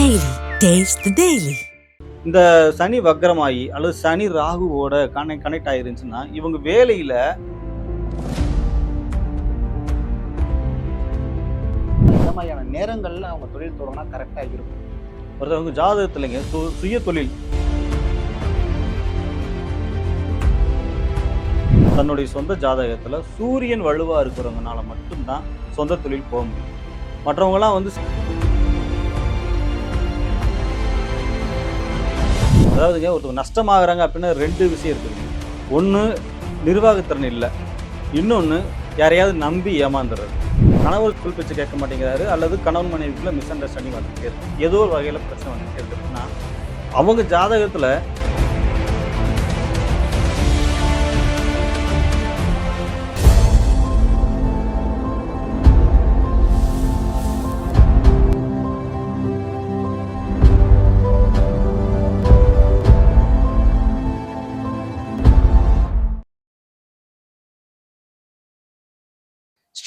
Daily taste daily இந்த சனி வக்ரமாயி அல்லது சனி ராகுவோட கனெக்ட் கனெக்ட் ஆயிருந்துச்சுன்னா இவங்க வேலையில இந்த மாதிரியான நேரங்கள்ல அவங்க தொழில் தொடங்கினா கரெக்டா இருக்கும். ஒருத்தவங்க ஜாதகத்துலங்க சு- சுய தொழில். தன்னுடைய சொந்த ஜாதகத்தில் சூரியன் வலுவாக இருக்கிறவங்கனால மட்டும்தான் சொந்த தொழில் போக முடியும். மற்றவங்களாம் வந்து அதாவதுங்க ஒருத்தவங்க நஷ்டமாகறாங்க அப்படின்னா ரெண்டு விஷயம் இருக்குது ஒன்று நிர்வாகத்திறன் இல்லை. இன்னொன்று யாரையாவது நம்பி ஏமாந்துடுறது கணவர் ஸ்கூல் பேச்சு கேட்க மாட்டேங்கிறாரு அல்லது கணவன் மனைவிக்குள்ள மிஸ் அண்டர்ஸ்டாண்டிங் வந்துட்டே இருக்கு. ஏதோ ஒரு வகையில் பிரச்சனை வந்துட்டே இருக்குன்னா அவங்க ஜாதகத்தில்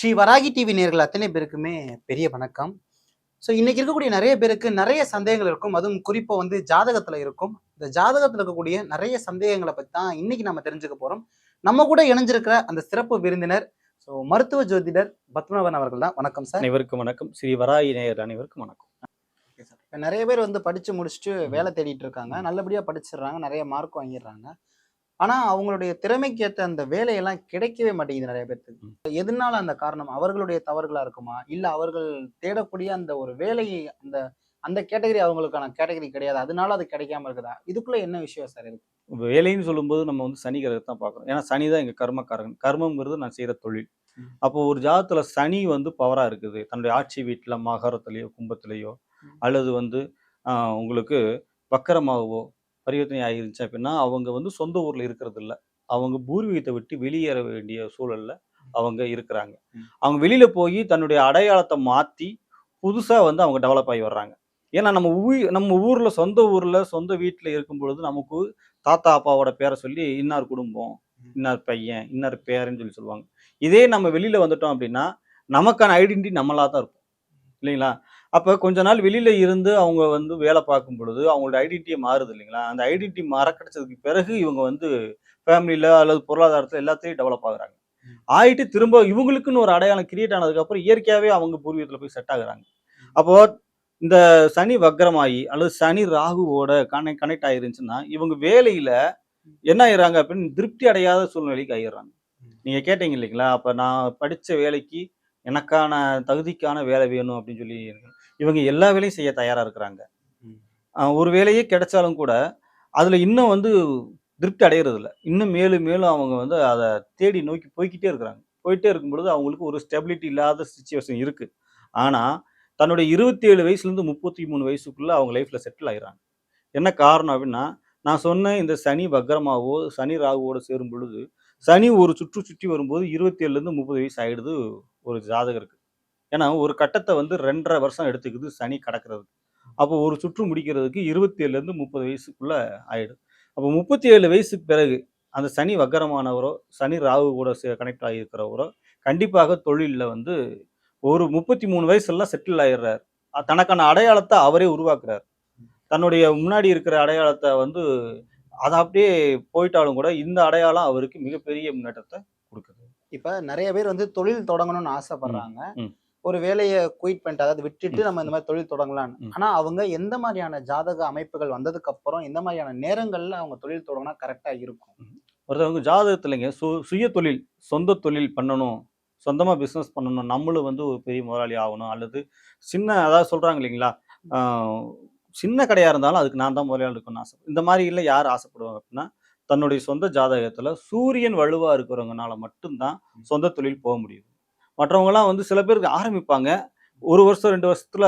ஸ்ரீ வராகி டிவி நேர்கள் அத்தனை பேருக்குமே பெரிய வணக்கம். ஸோ இன்னைக்கு இருக்கக்கூடிய நிறைய பேருக்கு நிறைய சந்தேகங்கள் இருக்கும். அதுவும் குறிப்பாக வந்து ஜாதகத்துல இருக்கும். இந்த ஜாதகத்துல இருக்கக்கூடிய நிறைய சந்தேகங்களை பற்றி தான் இன்னைக்கு நம்ம தெரிஞ்சுக்க போறோம். நம்ம கூட இணைஞ்சிருக்கிற அந்த சிறப்பு விருந்தினர் ஸோ மருத்துவ ஜோதிடர் பத்மநாபன் அவர்கள் தான். வணக்கம் சார். அனைவருக்கும் வணக்கம். ஸ்ரீ வராகி நேயர் அனைவருக்கும் வணக்கம். இப்போ நிறைய பேர் வந்து படிச்சு முடிச்சுட்டு வேலை தேடிட்டு இருக்காங்க. நல்லபடியா படிச்சிடுறாங்க. நிறைய மார்க் வாங்கிடுறாங்க. ஆனா அவங்களுடைய திறமைக்கு ஏற்ற அந்த வேலையெல்லாம் கிடைக்கவே மாட்டேங்குது நிறைய பேர்த்துக்கு எதனால அந்த காரணம்? அவர்களுடைய தவறுகளா இருக்குமா? இல்ல அவர்கள் தேடக்கூடிய அந்த ஒரு வேலை அந்த அந்த கேட்டகரி அவங்களுக்கான கேட்டகரி கிடையாது. அதனால அது கிடைக்காம இருக்குதா? இதுக்குள்ள என்ன விஷயம் சார் இருக்கு? வேலைன்னு சொல்லும்போது நம்ம வந்து சனி கிரகத்தை தான் பார்க்குறோம். ஏன்னா சனி தான் எங்கள் கர்மக்காரன் கர்மங்கிறது நான் செய்கிற தொழில். அப்போ ஒரு ஜாதத்தில் சனி வந்து பவராக இருக்குது. தன்னுடைய ஆட்சி வீட்டில் மகரத்துலேயோ கும்பத்துலேயோ. அல்லது வந்து உங்களுக்கு வக்கரமாகவோ பரிவர்த்தனை ஆகிருந்துச்சு அப்படின்னா அவங்க வந்து சொந்த ஊரில் இருக்கிறது இல்ல அவங்க பூர்வீகத்தை விட்டு வெளியேற வேண்டிய சூழல்ல அவங்க இருக்கிறாங்க. அவங்க வெளியில போய் தன்னுடைய அடையாளத்தை மாற்றி புதுசாக வந்து அவங்க டெவலப் ஆகி வர்றாங்க. ஏன்னா நம்ம ஊ நம்ம ஊர்ல சொந்த ஊர்ல சொந்த வீட்டில் இருக்கும் பொழுது நமக்கு தாத்தா அப்பாவோட பேரை சொல்லி இன்னார் குடும்பம் இன்னார் பையன் இன்னார் பேரன்னு சொல்லி சொல்லுவாங்க. இதே நம்ம வெளியில வந்துட்டோம் அப்படின்னா நமக்கான ஐடென்டிட்டி நம்மளா தான் இருக்கும் இல்லைங்களா? அப்போ கொஞ்ச நாள் வெளியில இருந்து அவங்க வந்து வேலை பார்க்கும் பொழுது அவங்களோட ஐடென்டிட்டியே மாறுது இல்லைங்களா? அந்த ஐடென்டிட்டி மறக்கடிச்சதுக்கு பிறகு இவங்க வந்து ஃபேமிலியில் அல்லது பொருளாதாரத்தில் எல்லாத்தையும் டெவலப் ஆகுறாங்க. ஆயிட்டு திரும்ப இவங்களுக்குன்னு ஒரு அடையாளம் கிரியேட் ஆனதுக்கப்புறம் இயற்கையாகவே அவங்க பூர்வீகத்தில் போய் செட் ஆகுறாங்க. அப்போ இந்த சனி வக்ரமாயி அல்லது சனி ராகுவோட கனெக்ட் கனெக்ட் ஆயிருந்துச்சுன்னா இவங்க வேலையில என்ன ஆயிடுறாங்க அப்படின்னு திருப்தி அடையாத சூழ்நிலைக்கு ஆயிடுறாங்க. நீங்க கேட்டீங்க இல்லைங்களா? அப்ப நான் படிச்ச வேலைக்கு எனக்கான தகுதிக்கான வேலை வேணும் அப்படின்னு சொல்லி இவங்க எல்லா வேலையும் செய்ய தயாரா இருக்கிறாங்க. ஒரு வேலையே கிடைச்சாலும் கூட அதுல இன்னும் வந்து திருப்தி அடையிறது இல்ல இன்னும் மேலும் மேலும் அவங்க வந்து அதை தேடி நோக்கி போய்க்கிட்டே இருக்கிறாங்க. போயிட்டே இருக்கும் பொழுது அவங்களுக்கு ஒரு ஸ்டெபிலிட்டி இல்லாத சுச்சுவேஷன் இருக்கு. ஆனா தன்னுடைய இருபத்தி ஏழு வயசுலேருந்து முப்பத்தி மூணு வயசுக்குள்ள அவங்க லைஃப்ல செட்டில் ஆயிடுறாங்க என்ன காரணம் அப்படின்னா நான் சொன்ன இந்த சனி வக்ரமாவோ சனி ராகுவோட சேரும் பொழுது சனி ஒரு சுற்று சுற்றி வரும்போது இருபத்தி ஏழுலேருந்து முப்பது வயசு ஆயிடுது ஒரு ஜாதகருக்கு. ஏன்னா ஒரு கட்டத்தை வந்து ரெண்டரை வருஷம் எடுத்துக்குது சனி கடக்கிறது. அப்போ ஒரு சுற்று முடிக்கிறதுக்கு இருபத்தி ஏழுலேருந்து முப்பது வயசுக்குள்ள ஆயிடும். அப்போ முப்பத்தி ஏழு வயசுக்கு பிறகு அந்த சனி வக்கரமானவரோ சனி ராகு கூட கனெக்ட் ஆகியிருக்கிறவரோ கண்டிப்பாக தொழிலில் வந்து ஒரு முப்பத்தி மூணு வயசுலாம் செட்டில் ஆயிடுறாரு தனக்கான அடையாளத்தை அவரே உருவாக்குறார். தன்னுடைய முன்னாடி இருக்கிற அடையாளத்தை வந்து அதை அப்படியே போயிட்டாலும் கூட இந்த அடையாளம் அவருக்கு மிகப்பெரிய முன்னேற்றத்தை கொடுக்குது. இப்ப நிறைய பேர் வந்து தொழில் தொடங்கணும்னு ஆசைப்படுறாங்க. ஒரு வேலையை குயிட் பண்ணிட்டு அதாவது விட்டுட்டு. நம்ம இந்த மாதிரி தொழில் தொடங்கலாம்னு. ம். ஆனா அவங்க எந்த மாதிரியான ஜாதக அமைப்புகள் வந்ததுக்கு அப்புறம் எந்த மாதிரியான நேரங்கள்ல அவங்க தொழில் தொடங்கினா கரெக்டா இருக்கும்? ஒருத்தவங்க ஜாதகத்துலங்க சு சுய தொழில் சொந்த தொழில் பண்ணணும் சொந்தமாக பிஸ்னஸ் பண்ணணும் நம்மளும் வந்து ஒரு பெரிய முதலாளி ஆகணும் அல்லது சின்ன அதாவது சொல்கிறாங்க இல்லைங்களா சின்ன கடையாக இருந்தாலும் அதுக்கு நான் தான் முதலாளி இருக்கணும்னு ஆசை. இந்த மாதிரி இல்லை யார் ஆசைப்படுவாங்க அப்படின்னா தன்னுடைய சொந்த ஜாதகத்தில் சூரியன் வலுவாக இருக்கிறவங்கனால மட்டும்தான் சொந்த தொழில் போக முடியுது மற்றவங்கலாம் வந்து சில பேருக்கு ஆரம்பிப்பாங்க. ஒரு வருஷம் ரெண்டு வருஷத்துல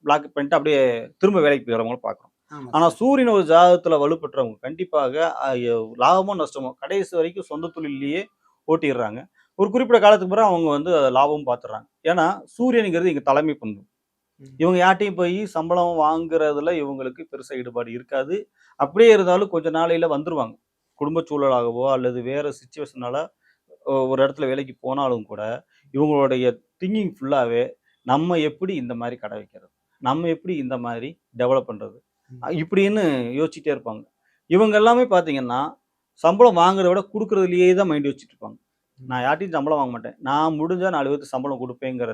பிளாக் பண்ணிட்டு அப்படியே திரும்ப வேலைக்கு போயிடுறவங்கள பார்க்குறோம். ஆனா சார். சூரியன் ஒரு ஜாதகத்துல வலுப்பெற்றவங்க. கண்டிப்பாக லாபமோ நஷ்டமோ கடைசி வரைக்கும் சொந்த தொழிலையே ஓட்டிடுறாங்க. ஒரு குறிப்பிட்ட காலத்துக்கு பிறகு அவங்க வந்து அதை லாபமும் பார்த்துடுறாங்க. ஏன்னா சூரியனுங்கிறது இங்க தலைமை ம். இவங்க யார்ட்டையும் போய் சம்பளம் வாங்குறதுல இவங்களுக்கு பெருசா ஈடுபாடு இருக்காது. அப்படியே இருந்தாலும் கொஞ்ச நாளையில வந்துருவாங்க. குடும்ப சூழலாகவோ அல்லது வேற சுச்சுவேஷனால ஒரு இடத்துல வேலைக்கு போனாலும் கூட இவங்களுடைய திங்கிங் ஃபுல்லாவே நம்ம எப்படி இந்த மாதிரி கடை வைக்கிறது? நம்ம எப்படி இந்த மாதிரி டெவலப். அஹ் இப்படின்னு யோசிச்சுட்டே இருப்பாங்க. இவங்க எல்லாமே பார்த்தீங்கன்னா சம்பளம் வாங்குறத விட கொடுக்கறதுலயே தான் மைண்ட் வச்சுட்டு இருப்பாங்க. நான் யார்ட்டையும் சம்பளம் வாங்க மாட்டேன். நான் முடிஞ்சா நாலு பேருக்கு சம்பளம் கொடுப்பேங்கிற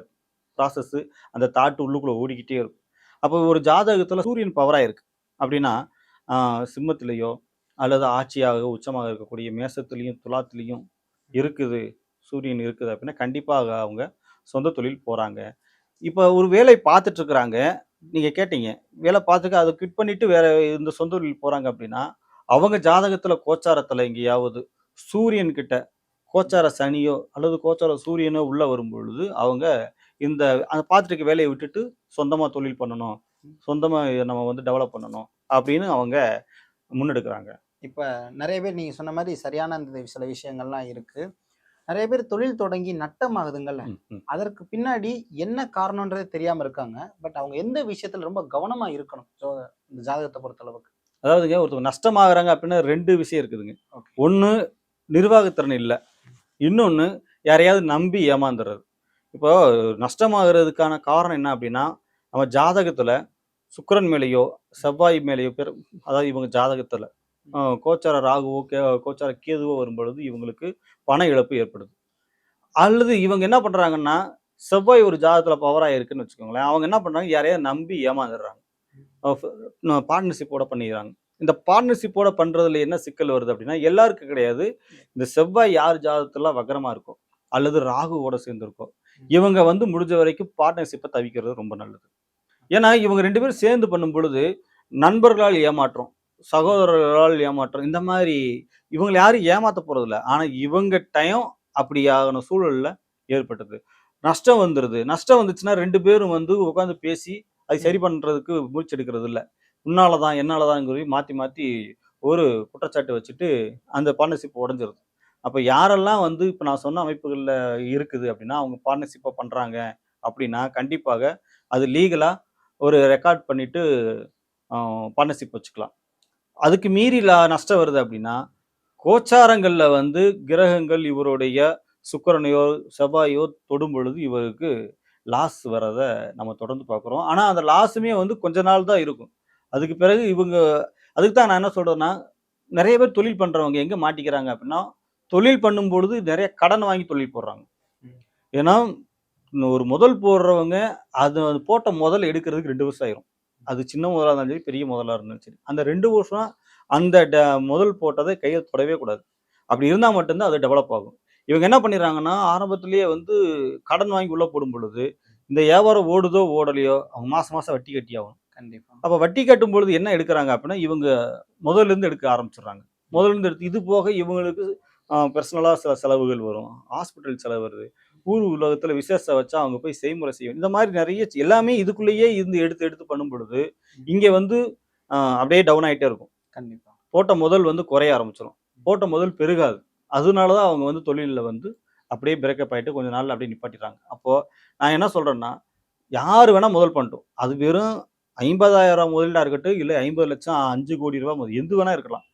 ப்ராசஸ் அந்த தாட் உள்ளுக்குள்ள ஓடிக்கிட்டே இருக்கும். அப்போ ஒரு ஜாதகத்துல சூரியன் பவராக இருக்கு. அப்படின்னா சிம்மத்திலேயோ அல்லது ஆட்சியாக உச்சமாக இருக்கக்கூடிய மேசத்துலேயும் துலாத்துலேயும் இருக்குது சூரியன் இருக்குது அப்படின்னா கண்டிப்பாக அவங்க சொந்த தொழில் போகிறாங்க இப்போ ஒரு வேலை பார்த்துட்ருக்குறாங்க நீங்கள் கேட்டீங்க வேலை பார்த்துக்க அதை கிட் பண்ணிவிட்டு வேறு இந்த சொந்த தொழில் போகிறாங்க அப்படின்னா அவங்க ஜாதகத்தில் கோச்சாரத்தில் எங்கேயாவது சூரியன்கிட்ட கோச்சார சனியோ அல்லது கோச்சார சூரியனோ உள்ளே வரும் பொழுது அவங்க இந்த அந்த பார்த்துட்டு வேலையை விட்டுட்டு சொந்தமாக தொழில் பண்ணணும் சொந்தமாக நம்ம வந்து டெவலப் பண்ணணும் அப்படின்னு அவங்க முன்னெடுக்கிறாங்க. இப்போ நிறைய பேர் நீங்கள் சொன்ன மாதிரி சரியான அந்த சில விஷயங்கள்லாம் இருக்கு. நிறைய பேர் தொழில் தொடங்கி நட்டமாகுதுங்கல்ல. அதற்கு பின்னாடி என்ன காரணம்ன்றதே தெரியாம இருக்காங்க. பட் அவங்க எந்த விஷயத்துல ரொம்ப கவனமா இருக்கணும்? ஸோ இந்த ஜாதகத்தை பொறுத்த அளவுக்கு அதாவதுங்க ஒருத்தவங்க நஷ்டமாகறாங்க அப்படின்னா ரெண்டு விஷயம் இருக்குதுங்க. ஒன்று நிர்வாகத்திறன் இல்லை. இன்னொன்று யாரையாவது நம்பி ஏமாந்துடுறது இப்போ நஷ்டமாகிறதுக்கான காரணம் என்ன அப்படின்னா நம்ம ஜாதகத்தில் சுக்கிரன் மேலேயோ செவ்வாய் மேலேயோ பேர் அதாவது இவங்க ஜாதகத்தில் கோச்சார ராகுவோ கே கோச்சார கேதுவோ வரும்பொழுது இவங்களுக்கு பண இழப்பு ஏற்படுது. அல்லது இவங்க என்ன பண்ணுறாங்கன்னா செவ்வாய் ஒரு ஜாதகத்தில் பவராக இருக்குன்னு வச்சுக்கோங்களேன். அவங்க என்ன பண்ணுறாங்க யாரையா நம்பி ஏமாந்துடுறாங்க. பார்ட்னர்ஷிப்போட பண்ணிடுறாங்க இந்த பார்ட்னர்ஷிப்போட பண்ணுறதுல என்ன சிக்கல் வருது அப்படின்னா எல்லாருக்கும் கிடையாது. இந்த செவ்வாய் யார் ஜாதகத்துல வக்கரமாக இருக்கும் அல்லது ராகுவோட சேர்ந்துருக்கோ இவங்க வந்து முடிஞ்ச வரைக்கும் பார்ட்னர்ஷிப்பை தவிக்கிறது ரொம்ப நல்லது. ஏன்னா இவங்க ரெண்டு பேரும் சேர்ந்து பண்ணும் பொழுது நண்பர்களால் ஏமாற்றம் சகோதரர்களால் ஏமாற்றம். இந்த மாதிரி இவங்களை யாரும் ஏமாற்ற போகிறதில்ல ஆனால் இவங்க டைம் ஆகின சூழலில் ஏற்பட்டது. நஷ்டம் வந்துடுது நஷ்டம் வந்துச்சுன்னா ரெண்டு பேரும் வந்து உட்காந்து பேசி அது சரி பண்ணுறதுக்கு முயற்சி எடுக்கிறது தான் என்னால் என்னாலதான் மாற்றி மாற்றி ஒரு குற்றச்சாட்டு வச்சுட்டு அந்த பார்ட்னர்ஷிப் உடஞ்சிருது. அப்போ யாரெல்லாம் வந்து இப்போ நான் சொன்ன அமைப்புகளில் இருக்குது அப்படின்னா அவங்க பார்ட்னர்ஷிப்பை பண்ணுறாங்க அப்படின்னா கண்டிப்பாக அது லீகலாக ஒரு ரெக்கார்ட் பண்ணிவிட்டு பார்ட்னர்ஷிப் வச்சுக்கலாம். அதுக்கு மீறி லா- நஷ்டம் வருது அப்படின்னா கோச்சாரங்களில் வந்து கிரகங்கள் இவருடைய சுக்கரனையோ செவ்வாயோ தொடும் பொழுது இவருக்கு லாஸ் வரதை நம்ம தொடர்ந்து பார்க்குறோம். ஆனால் அந்த லாஸுமே வந்து கொஞ்ச நாள் தான் இருக்கும். அதுக்கு பிறகு இவங்க அதுக்கு தான் நான் என்ன சொல்கிறேன்னா நிறைய பேர் தொழில் பண்ணுறவங்க எங்கே மாட்டிக்கிறாங்க அப்படின்னா தொழில் பண்ணும்பொழுது நிறைய கடன் வாங்கி தொழில் போடுறாங்க. ஏன்னா இன்னும் ஒரு முதல் போடுறவங்க அது போட்ட முதல் எடுக்கிறதுக்கு ரெண்டு வருஷம் ஆயிரும். அது சின்ன முதலாக இருந்தாலும் சரி பெரிய முதலாக இருந்தாலும் சரி. அந்த ரெண்டு வருஷம் அந்த முதல் போட்டதை கையை தொடவே கூடாது. அப்படி இருந்தால் மட்டும்தான் அது டெவலப் ஆகும். இவங்க என்ன பண்ணிடுறாங்கன்னா ஆரம்பத்திலேயே வந்து கடன் வாங்கி உள்ள போடும் பொழுது இந்த வியாபாரம் ஓடுதோ ஓடலையோ அவங்க மாசம் மாசம் வட்டி கட்டி ஆகும் கண்டிப்பா. அப்போ வட்டி கட்டும் பொழுது என்ன எடுக்கிறாங்க அப்படின்னா இவங்க முதல்ல இருந்து எடுக்க ஆரம்பிச்சிடுறாங்க. முதல்ல இருந்து எடுத்து இது போக இவங்களுக்கு பர்சனலாக சில செலவுகள் வரும். ஹாஸ்பிட்டல் செலவு வருது. ஊர் உலகத்தில் விசேஷம் வச்சா அவங்க போய் செய்முறை செய்யும் இந்த மாதிரி நிறைய எல்லாமே இதுக்குள்ளேயே இருந்து எடுத்து எடுத்து பண்ணும் பொழுது இங்கே வந்து அப்படியே டவுன் ஆகிட்டே இருக்கும். கண்டிப்பா. போட்ட முதல் வந்து குறைய ஆரம்பிச்சிடும் போட்ட முதல் பெருகாது. அதனால தான் அவங்க வந்து தொழிலில் வந்து அப்படியே பிரேக்கப் ஆகிட்டு கொஞ்ச நாள்ல அப்படியே நிப்பாட்டிடுறாங்க. அப்போது நான் என்ன சொல்கிறேன்னா யார் வேணால் முதல் பண்ணிட்டோம். அது வெறும் ஐம்பதாயிரம் முதலீடாக இருக்கட்டும் இல்லை ஐம்பது லட்சம் அஞ்சு கோடி ரூபாய் முதல் எது வேணால் இருக்கலாம்.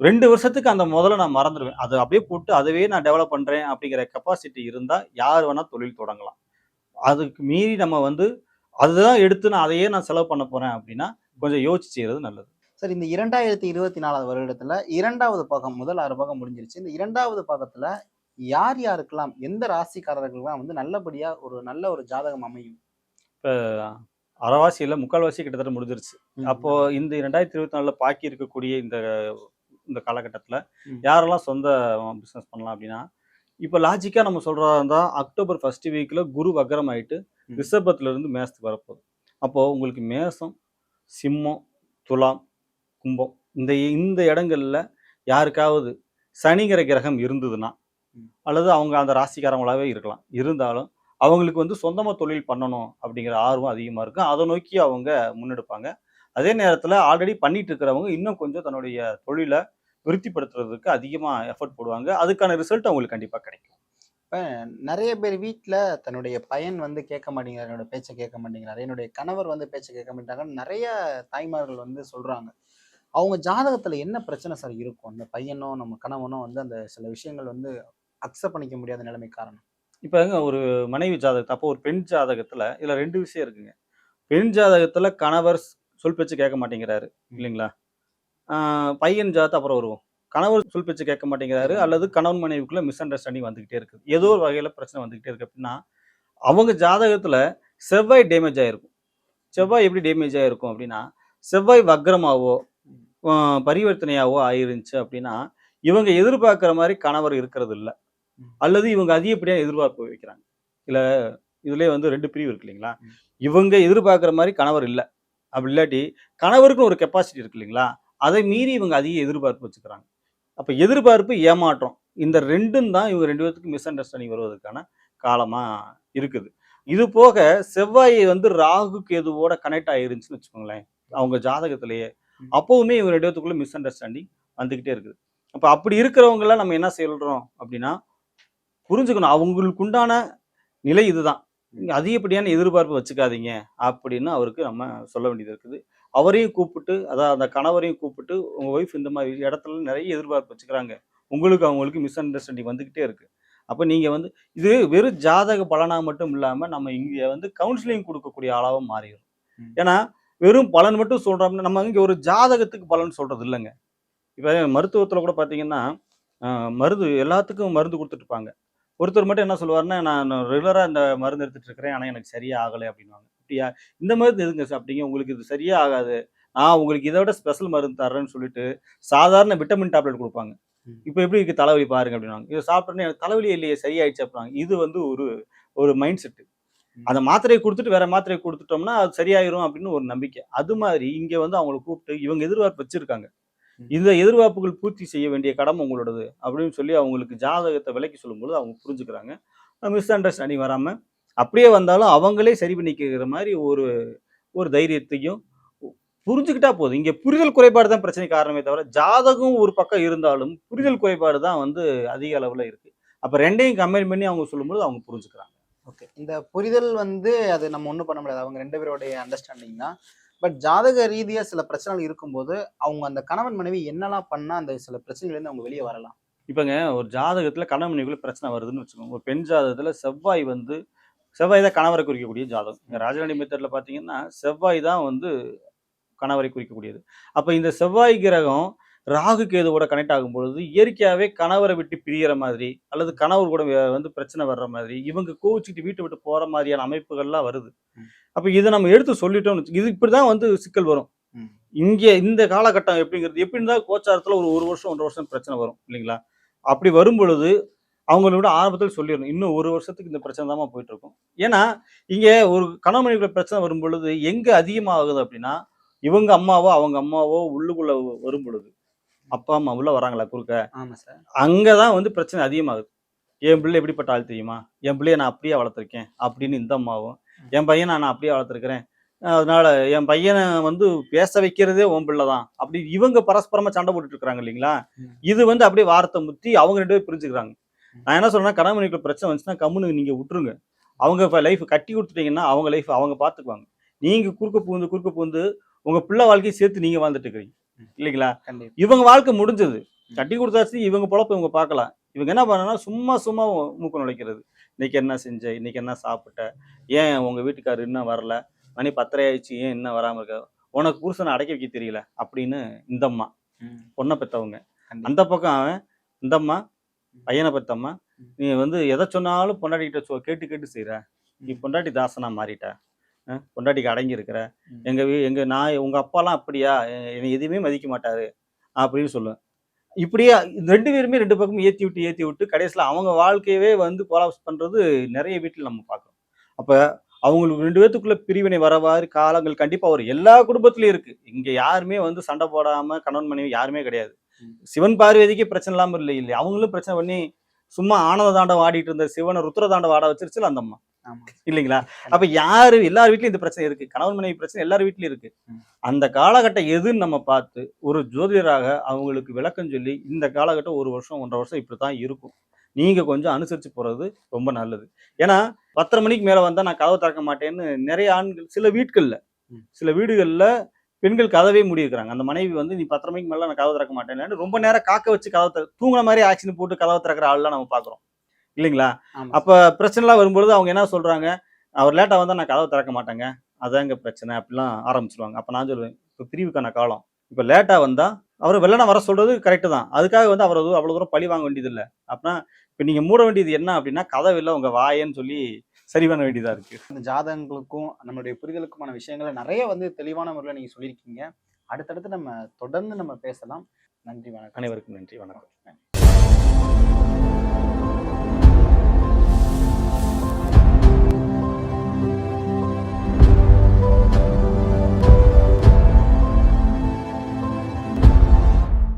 ரெண்டு வருஷத்துக்கு அந்த முதல்ல நான் மறந்துடுவேன். அதை அப்படியே போட்டு அதுவே நான் டெவலப் பண்ணுறேன் அப்படிங்கிற கெப்பாசிட்டி இருந்தால் யார் வேணால் தொழில் தொடங்கலாம். அதுக்கு மீறி நம்ம வந்து அதுதான் எடுத்து நான் அதையே நான் செலவு பண்ண போகிறேன் அப்படின்னா கொஞ்சம் யோசிச்சு செய்கிறது நல்லது. சார் இந்த இரண்டாயிரத்தி இருபத்தி நாலாவது வருடத்துல இரண்டாவது பாகம் முதல் ஆறு பாகம் முடிஞ்சிருச்சு. இந்த இரண்டாவது பாகத்துல யார் யாருக்கெல்லாம் எந்த ராசிக்காரர்களுக்கெல்லாம் வந்து நல்லபடியா ஒரு நல்ல ஒரு ஜாதகம் அமையும்? அரைவாசி இல்லை முக்கால்வாசி கிட்டத்தட்ட முடிஞ்சிருச்சு. அப்போ இந்த ரெண்டாயிரத்தி இருபத்தி நாலுல பாக்கி இருக்கக்கூடிய இந்த இந்த காலகட்டத்தில். யாரெல்லாம் சொந்த பிஸ்னஸ் பண்ணலாம் அப்படின்னா இப்போ லாஜிக்காக நம்ம சொல்றதா இருந்தால் அக்டோபர் ஃபர்ஸ்ட் வீக்கில் குரு வக்ரம் ஆயிட்டு ம். ரிஷபத்துல இருந்து மேசத்துக்கு வரப்போகுது அப்போது உங்களுக்கு மேசம் சிம்மம் துலாம் கும்பம் இந்த இந்த இடங்கள்ல யாருக்காவது சனிங்கிற கிரகம் இருந்ததுன்னா. அல்லது அவங்க அந்த ராசிக்காரங்களாவே இருக்கலாம் இருந்தாலும் அவங்களுக்கு வந்து சொந்தமாக தொழில் பண்ணணும் அப்படிங்கிற ஆர்வம் அதிகமாக இருக்கும் அதை நோக்கி அவங்க முன்னெடுப்பாங்க அதே நேரத்தில் ஆல்ரெடி பண்ணிட்டு இருக்கிறவங்க இன்னும் கொஞ்சம் தன்னுடைய தொழிலை விருத்திப்படுத்துறதுக்கு அதிகமாக எஃபர்ட் போடுவாங்க. அதுக்கான ரிசல்ட் அவங்களுக்கு கண்டிப்பாக கிடைக்கும். இப்ப நிறைய பேர் வீட்ல தன்னுடைய பையன் வந்து கேட்க மாட்டேங்கிறார் என்னோட பேச்சை கேட்க மாட்டேங்கிறார் என்னுடைய கணவர் வந்து பேச்சை கேட்க மாட்டாங்கன்னு நிறைய தாய்மார்கள் வந்து சொல்றாங்க. அவங்க ஜாதகத்துல என்ன பிரச்சனை சார் இருக்கும்? அந்த பையனோ நம்ம கணவனோ வந்து அந்த சில விஷயங்கள் வந்து அக்செப்ட் பண்ணிக்க முடியாத நிலைமை காரணம். இப்போ ஒரு மனைவி ஜாதகத்தை அப்போ ஒரு பெண் ஜாதகத்தில் இதில் ரெண்டு விஷயம் இருக்குங்க. பெண் ஜாதகத்துல கணவர் சொல் பேச்சு கேட்க மாட்டேங்கிறாரு இல்லைங்களா? பையன் ஜாதகத்தை அப்புறம் வருவோம். கணவர் சொல் பேச்சு கேட்க மாட்டேங்கிறாரு அல்லது கணவன் மனைவிக்குள்ள மிஸ் அண்டர்ஸ்டாண்டிங் வந்துகிட்டே இருக்குது. ஏதோ ஒரு வகையில பிரச்சனை வந்துகிட்டே இருக்கு அப்படின்னா அவங்க ஜாதகத்துல செவ்வாய் டேமேஜ் ஆயிருக்கும். செவ்வாய் எப்படி டேமேஜ் ஆயிருக்கும் அப்படின்னா செவ்வாய் வக்ரமாவோ பரிவர்த்தனையாவோ ஆயிருந்துச்சு அப்படின்னா இவங்க எதிர்பார்க்குற மாதிரி கணவர் இருக்கிறது இல்ல அல்லது இவங்க அதிகப்படியா எதிர்பார்ப்பு வைக்கிறாங்க. இல்ல இதுலயே வந்து ரெண்டு பிரிவு இருக்கு இல்லைங்களா? இவங்க எதிர்பார்க்குற மாதிரி கணவர் இல்லை. அப்படி இல்லாட்டி கணவருக்குன்னு ஒரு கெப்பாசிட்டி இருக்கு இல்லைங்களா? அதை மீறி இவங்க அதிக எதிர்பார்ப்பு வச்சுக்கிறாங்க. அப்போ எதிர்பார்ப்பு ஏமாற்றம். இந்த ரெண்டும் தான் இவங்க ரெண்டு பேர்த்துக்கு மிஸ் அண்டர்ஸ்டாண்டிங் வருவதற்கான காலமா இருக்குது. இது போக செவ்வாய் வந்து ராகு கேதுவோட கனெக்ட் ஆயிருந்துச்சுன்னு வச்சுக்கோங்களேன். அவங்க ஜாதகத்திலேயே. அப்போவுமே இவங்க ரெண்டு பேத்துக்குள்ள மிஸ் அண்டர்ஸ்டாண்டிங் வந்துகிட்டே இருக்குது. அப்போ அப்படி இருக்கிறவங்கள நம்ம என்ன சொல்றோம் அப்படின்னா புரிஞ்சுக்கணும். அவங்களுக்கு உண்டான நிலை இதுதான். நீங்க அதிகப்படியான எதிர்பார்ப்பு வச்சுக்காதீங்க அப்படின்னு அவருக்கு நம்ம சொல்ல வேண்டியது இருக்குது. அவரையும் கூப்பிட்டு அதாவது அந்த கணவரையும் கூப்பிட்டு உங்க ஒய்ஃப் இந்த மாதிரி இடத்துல நிறைய எதிர்பார்ப்பு வச்சுக்கிறாங்க. உங்களுக்கு அவங்களுக்கு மிஸ் அண்டர்ஸ்டாண்டிங் வந்துகிட்டே இருக்கு. அப்போ நீங்க வந்து இது வெறும் ஜாதக பலனா மட்டும் இல்லாம நம்ம இங்க வந்து கவுன்சிலிங் கொடுக்கக்கூடிய ம். மாறிடும் ஏன்னா வெறும் பலன் மட்டும் சொல்றோம்னா நம்ம இங்க ஒரு ஜாதகத்துக்கு பலன் சொல்றது இல்லைங்க. இப்போ மருத்துவத்துல கூட பாத்தீங்கன்னா ஆஹ், மருந்து எல்லாத்துக்கும் மருந்து கொடுத்துட்டு இருப்பாங்க. ஒருத்தர் மட்டும் என்ன சொல்லுவாருன்னா நான் ரெகுலராக இந்த மருந்து எடுத்துட்டு இருக்கிறேன். ஆனால் எனக்கு சரியா ஆகலை அப்படின்வாங்க அப்படியா? இந்த மருந்து எதுங்க சாப்பிட்டீங்க உங்களுக்கு இது சரியா ஆகாது. நான் உங்களுக்கு இதை விட ஸ்பெஷல் மருந்து தர்றேன்னு சொல்லிட்டு சாதாரண விட்டமின் டேப்லெட் கொடுப்பாங்க. இப்போ எப்படி இருக்கு? தலைவலி பாருங்க அப்படின்னாங்க இதை சாப்பிட்டோன்னே எனக்கு தலைவலி இல்லையே சரியாயிடுச்சு அப்படின்னாங்க இது வந்து ஒரு ஒரு மைண்ட் செட்டு. அந்த மாத்திரையை கொடுத்துட்டு வேற மாத்திரையை கொடுத்துட்டோம்னா அது சரியாயிரும் அப்படின்னு ஒரு நம்பிக்கை. அது மாதிரி இங்க வந்து அவங்களை கூப்பிட்டு இவங்க எதிர்பார்ப்பு வச்சிருக்காங்க. இந்த எதிர்பார்ப்புகள் பூர்த்தி செய்ய வேண்டிய கடமை உங்களோடது அப்படின்னு சொல்லி அவங்களுக்கு ஜாதகத்தை விலக்கி சொல்லும்போது அவங்க புரிஞ்சுக்கிறாங்க. மிஸ் அண்டர்ஸ்டாண்டிங் வராம அப்படியே வந்தாலும் அவங்களே சரி பண்ணிக்கிற மாதிரி ஒரு ஒரு தைரியத்தையும் புரிஞ்சுக்கிட்டா போதும். இங்க புரிதல் குறைபாடு தான் பிரச்சனை காரணமே தவிர ஜாதகம் ஒரு பக்கம் இருந்தாலும் புரிதல் குறைபாடு தான் வந்து அதிக அளவுல இருக்கு. அப்ப ரெண்டையும் கம்பைன் பண்ணி அவங்க சொல்லும்போது அவங்க புரிஞ்சுக்கிறாங்க. ஓகே இந்த புரிதல் வந்து அது நம்ம ஒன்றும் பண்ண முடியாது. அவங்க ரெண்டு பேருடைய அண்டர்ஸ்டாண்டிங் தான். பட் ஜாதக ரீதியாக சில பிரச்சனைகள் இருக்கும்போது அவங்க அந்த கணவன் மனைவி என்னெல்லாம் பண்ணால் அந்த சில பிரச்சனைகள்லேருந்து அவங்க வெளியே வரலாம்? இப்போங்க ஒரு ஜாதகத்தில் கணவன் மனைவிக்குள்ள பிரச்சனை வருதுன்னு வச்சுக்கோங்க. ஒரு பெண் ஜாதகத்தில் செவ்வாய் வந்து செவ்வாய் தான் கணவரை குறிக்கக்கூடிய ஜாதகம். ராஜராணி மெத்தட்ல பார்த்தீங்கன்னா செவ்வாய் தான் வந்து கணவரை குறிக்கக்கூடியது. அப்போ இந்த செவ்வாய் கிரகம் ராகு கேதுவோட கனெக்ட் ஆகும் பொழுது இயற்கையாவே கணவரை விட்டு பிரியற மாதிரி அல்லது கணவர் கூட வந்து பிரச்சனை வர்ற மாதிரி இவங்க கோவிச்சுட்டு வீட்டை விட்டு போற மாதிரியான அமைப்புகள்லாம் வருது. அப்ப இதை நம்ம எடுத்து சொல்லிட்டோம்னு இது இப்படிதான் வந்து சிக்கல் வரும். இங்க இந்த காலகட்டம் எப்படிங்கிறது எப்படி இருந்தா கோச்சாரத்துல ஒரு ஒரு வருஷம் ஒன்றரை வருஷம் பிரச்சனை வரும் இல்லைங்களா அப்படி வரும் பொழுது அவங்களோட ஆரம்பத்தில் சொல்லிடணும் இன்னும் ஒரு வருஷத்துக்கு இந்த பிரச்சனை தான் போயிட்டு இருக்கும் ஏன்னா இங்க ஒரு கணவன் மனைவிக்குள்ள பிரச்சனை வரும் பொழுது எங்க அதிகமாகுது அப்படின்னா இவங்க அம்மாவோ அவங்க அம்மாவோ உள்ளுக்குள்ள வரும் பொழுது அப்பா அம்மா உள்ள வராங்களா குறுக்க? ஆமா சார் அங்கதான் வந்து பிரச்சனை அதிகமாகுது. என் பிள்ளை எப்படிப்பட்ட ஆள் தெரியுமா? என் பிள்ளைய நான் அப்படியே வளர்த்துருக்கேன் அப்படின்னு இந்த அம்மாவும். என் பையனை நான் அப்படியே வளர்த்துருக்கிறேன். அதனால என் பையனை வந்து பேச வைக்கிறதே உன் பிள்ளை தான் அப்படி இவங்க பரஸ்பரமா சண்டை போட்டுட்டு இருக்காங்க இல்லைங்களா. இது வந்து அப்படியே வார்த்தை முத்தி அவங்க ரெண்டு பேரும் பிரிஞ்சுக்கிறாங்க. நான் என்ன சொல்றேன்னா கணவன் மனைவிக்குள்ள பிரச்சனை வந்துச்சுன்னா கம்முனு நீங்க விட்டுருங்க. அவங்க இப்போ லைஃப் கட்டி கொடுத்துட்டீங்கன்னா அவங்க லைஃப் அவங்க பார்த்துக்குவாங்க நீங்க குறுக்க பூந்து குறுக்க பூந்து உங்க பிள்ளை வாழ்க்கையை சேர்த்து நீங்க வாழ்ந்துட்டு இருக்கிறீங்க. இல்லைங்களா? இவங்க வாழ்க்கை முடிஞ்சது. கட்டி கொடுத்தாச்சு இவங்க பொழப்ப இவங்க பார்க்கலாம். இவங்க என்ன பண்ணனா சும்மா சும்மா மூக்க நுழைக்கிறது. இன்னைக்கு என்ன செஞ்ச இன்னைக்கு என்ன சாப்பிட்ட ஏன் உங்க வீட்டுக்காரர் இன்னும் வரல? மணி பத்தரை ஆயிடுச்சு ஏன் இன்னும் வராம இருக்க? உனக்கு புருஷனை அடக்கி வைக்க தெரியல அப்படின்னு இந்த அம்மா ம். பொண்ணை பெற்றவங்க. அந்த பக்கம் அவன் இந்த அம்மா பையனை பெற்றம்மா. நீ வந்து எதை சொன்னாலும் பொண்டாட்டிகிட்ட சொ கேட்டு கேட்டு செய்கிற நீ. பொண்டாட்டி தாசனா மாறிட்ட. பொண்டாட்டிக்கு அடங்கி இருக்கிற ம். எங்க வீ எங்க நான் உங்க அப்பாலாம் அப்படியா? என்னை எதுவுமே மதிக்க மாட்டாரு அப்படின்னு சொல்லுவேன். இப்படியே ரெண்டு பேருமே ரெண்டு பக்கமும் ஏத்தி விட்டு ஏத்தி விட்டு கடைசியில் அவங்க வாழ்க்கையவே வந்து கொலாப்ஸ் பண்றது நிறைய வீட்டில் நம்ம பார்க்குறோம். அப்ப அவங்களுக்கு ரெண்டு பேத்துக்குள்ள பிரிவினை வரவாறு காலங்கள் கண்டிப்பா வரும். எல்லா குடும்பத்திலயும் இருக்கு. இங்க யாருமே வந்து சண்டை போடாம கணவன் மனைவி யாருமே கிடையாது. சிவன் பார்வதிக்கு பிரச்சனை இல்லாம இல்லை இல்லை அவங்களும் பிரச்சனை பண்ணி சும்மா ஆனந்த தாண்டம் ஆடிட்டு இருந்த சிவனை ருத்ர தாண்டம் ஆட வச்சிருச்சுல அந்த அம்மா. இல்லைங்களா? அப்ப யாரு எல்லார் வீட்லயும் இந்த பிரச்சனை இருக்கு. கணவன் மனைவி பிரச்சனை எல்லார் வீட்லயும் இருக்கு. அந்த காலகட்டம் எதுன்னு நம்ம பார்த்து ஒரு ஜோதிடராக அவங்களுக்கு விளக்கம் சொல்லி இந்த காலகட்டம் ஒரு வருஷம் ஒன்றரை வருஷம் இப்படித்தான் இருக்கும். நீங்க கொஞ்சம் அனுசரிச்சு போறது ரொம்ப நல்லது. ஏன்னா பத்தரை மணிக்கு மேல வந்தா நான் கதவை திறக்க மாட்டேன்னு நிறைய ஆண்கள் சில வீட்கள்ல. சில வீடுகள்ல பெண்கள் கதவே மூடியிருக்கிறாங்க. அந்த மனைவி வந்து நீ பத்தரை மணிக்கு மேல நான் கதவை திறக்க மாட்டேன்னு ரொம்ப நேரம் காக்க வச்சு கதவை தூங்குன மாதிரி ஆக்ஷன் போட்டு கதவை திறக்கிற ஆள்லாம் நம்ம பாக்குறோம் இல்லைங்களா? அப்ப பிரச்சனைலாம் வரும்பொழுது அவங்க என்ன சொல்றாங்க? அவர் லேட்டா வந்தா நான் கதவை திறக்க மாட்டேங்க. அதாங்க பிரச்சனை அப்படிலாம் ஆரம்பிச்சிருவாங்க. அப்போ நான் சொல்லுவேன் இப்போ பிரிவுக்கான காலம். இப்போ லேட்டாக வந்தால் அவரை வெள்ளனை வர சொல்றது கரெக்டு தான். அதுக்காக வந்து அவரை அவ்வளோ தூரம் பழி வாங்க வேண்டியது இல்லை அப்படின்னா இப்போ நீங்கள் மூட வேண்டியது என்ன அப்படின்னா கதவு இல்லை உங்கள் வாயேன்னு சொல்லி சரி பண்ண வேண்டியதாக இருக்குது இந்த ஜாதகங்களுக்கும் நம்மளுடைய புரிதலுக்குமான விஷயங்களை நிறைய வந்து தெளிவான முறையில் நீங்கள் சொல்லியிருக்கீங்க. அடுத்தடுத்து நம்ம தொடர்ந்து நம்ம பேசலாம். நன்றி வணக்கம். அனைவருக்கும் நன்றி வணக்கம்.